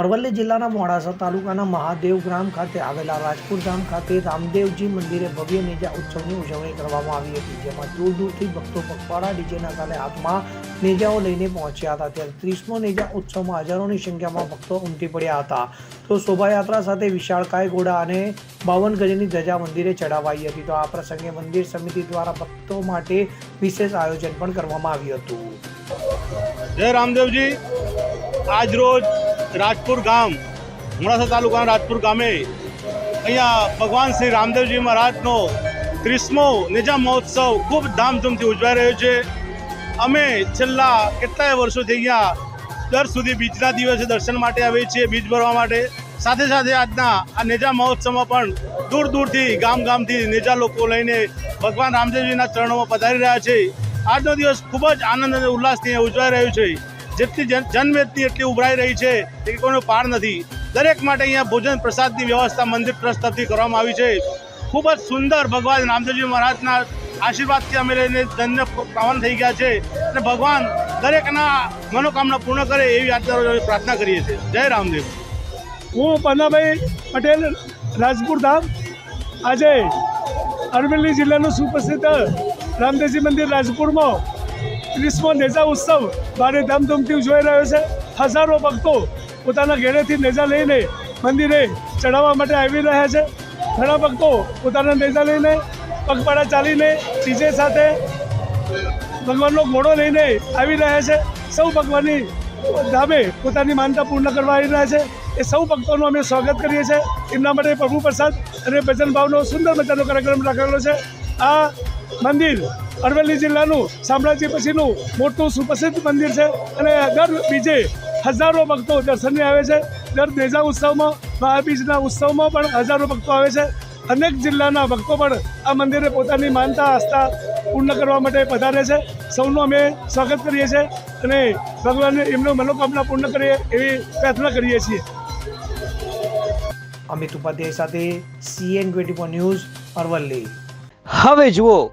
અરવલ્લી જિલ્લાના મોડાસા તાલુકાના મહાદેવ ગ્રામ ખાતે આવેલા રાજપુર ગામ ખાતે રામદેવજી મંદિરે ભવ્ય નેજા ઉત્સવની ઉજવણી કરવામાં આવી હતી, જેમાં દૂર દૂરથી ભક્તો પગપાળા ડીજેના તાલે હાથમાં નેજાઓ લઈને પહોંચ્યા હતા. ત્યારે ત્રીસમો નેજા ઉત્સવમાં હજારોની સંખ્યામાં ભક્તો ઉમટી પડ્યા હતા. તો શોભાયાત્રા સાથે વિશાળકાય ઘોડા અને બાવન ગજની ધજા મંદિરે ચડાવાઈ હતી. તો આ પ્રસંગે મંદિર સમિતિ દ્વારા ભક્તો માટે વિશેષ આયોજન પણ કરવામાં આવ્યું હતું. જય રામદેવજી. આજ રોજ રાજપુર ગામ, મોડાસા તાલુકાના રાજપુર ગામે અહીંયા ભગવાન શ્રી રામદેવજી મહારાજનો ત્રીસમો નેજા મહોત્સવ ખૂબ ધામધૂમથી ઉજવાઈ રહ્યો છે. અમે છેલ્લા કેટલાય વર્ષોથી અહીંયા દર સુધી બીજના દિવસે દર્શન માટે આવીએ છીએ, બીજ ભરવા માટે. સાથે સાથે આજના આ નેજા મહોત્સવમાં પણ દૂર દૂરથી, ગામ ગામથી નેજા લોકો લઈને ભગવાન રામદેવજીના ચરણોમાં પધારી રહ્યા છે. આજનો દિવસ ખૂબ જ આનંદ અને ઉલ્લાસથી ઉજવાઈ રહ્યો છે. જેટલી જન, જનમેદની એટલી ઉભરાઈ રહી છે એ કોઈનો પાર નથી. દરેક માટે અહીંયા ભોજન પ્રસાદની વ્યવસ્થા મંદિર ટ્રસ્ટ તરફથી કરવામાં આવી છે. ખૂબ જ સુંદર ભગવાન રામદેવજી મહારાજના આશીર્વાદથી અમે લઈને ધન્ય પાવન થઈ ગયા છે અને ભગવાન દરેકના મનોકામના પૂર્ણ કરે એવી આજના પ્રાર્થના કરીએ છીએ. જય રામદેવ. હું પન્નાભાઈ પટેલ, રાજપુર ધામ. આજે અરવલ્લી જિલ્લાનું સુપ્રસિદ્ધ રામદેવજી મંદિર રાજપુરમાં ત્રીસમો નેજા ઉત્સવ ભારે ધામધૂમથી ઉજવાઈ રહ્યો છે. હજારો ભક્તો પોતાના ઘેરેથી નેજા લઈને મંદિરે ચડાવવા માટે આવી રહ્યા છે. ઘણા ભક્તો પોતાના નેજા લઈને પગપાળા ચાલીને ડીજે સાથે ભગવાનનો ઘોડો લઈને આવી રહ્યા છે. સૌ ભગવાનની ધામે પોતાની માનતા પૂર્ણ કરવા આવી રહ્યા છે. એ સૌ ભક્તોનું અમે સ્વાગત કરીએ છીએ. એમના માટે પ્રભુ પ્રસાદ અને ભજન ભાવનો સુંદર મજાનો કાર્યક્રમ રાખેલો છે. આ મંદિર અરવલ્લી જિલ્લાનું સામ્રાજ્ય પછીનું મોટું સુપ્રસિદ્ધ મંદિર છે અને દર બીજે હજારો ભક્તો દર્શનને આવે છે. દર દેજા ઉત્સવમાં મહાબીજના ઉત્સવમાં પણ હજારો ભક્તો આવે છે. અનેક જિલ્લાના ભક્તો પણ આ મંદિરે પોતાની માનતા આસ્થા પૂર્ણ કરવા માટે પધારે છે. સૌનું અમે સ્વાગત કરીએ છીએ અને ભગવાનને એમનો મનોકામના પૂર્ણ કરીએ એવી પ્રાર્થના કરીએ છીએ. અમિત ઉપાધ્યાય સાથે સીએન ટ્વેન્ટી ન્યૂઝ અરવલ્લી. હવે જુઓ